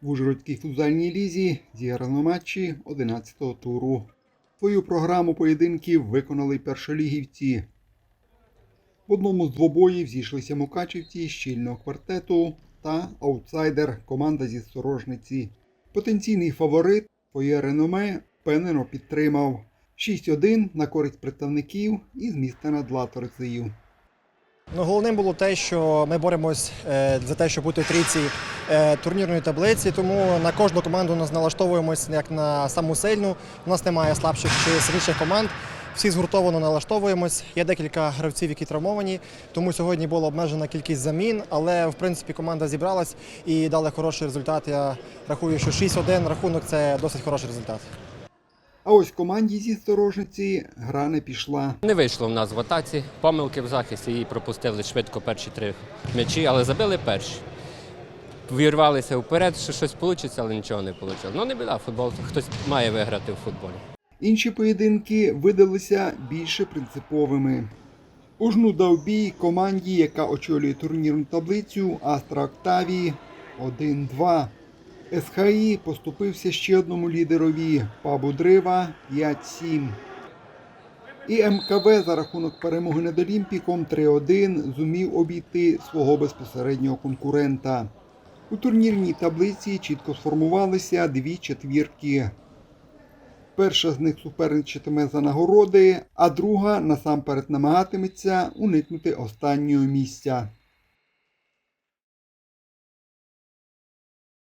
В Ужгородській футзальній лізі зіграно матчі 11-го туру. Свою програму поєдинків виконали першолігівці. В одному з двобоїв зійшлися мукачівці щільного квартету та аутсайдер команда зі Сторожниці. Потенційний фаворит своє реноме впевнено підтримав 6-1 на користь представників із міста над Латорицею. Ну, головним було те, що ми боремось е, за те, щоб бути в трійці е, турнірної таблиці, тому на кожну команду нас налаштовуємось як на саму сильну. У нас немає слабших чи сильніших команд. Всі згуртовано налаштовуємось. Є декілька гравців, які травмовані, тому сьогодні була обмежена кількість замін, але в принципі команда зібралась і дала хороший результат. Я рахую, що 6-1 рахунок це досить хороший результат. А ось команді зі Сторожниці гра не пішла. Не вийшло в нас в атаці, помилки в захисті і пропустили швидко перші три м'ячі, але забили перші. Вірвалися вперед, що щось вийде, але нічого не вийшло. Ну не біда, футбол хтось має виграти в футболі. Інші поєдинки видалися більше принциповими. Ужну дав бій команді, яка очолює турнірну таблицю Астра Октавії 1-2. СХІ поступився ще одному лідерові Пабу Дрива 5-7. І МКВ за рахунок перемоги над Олімпіком 3-1 зумів обійти свого безпосереднього конкурента. У турнірній таблиці чітко сформувалися дві четвірки. Перша з них суперничатиме за нагороди, а друга насамперед намагатиметься уникнути останнього місця.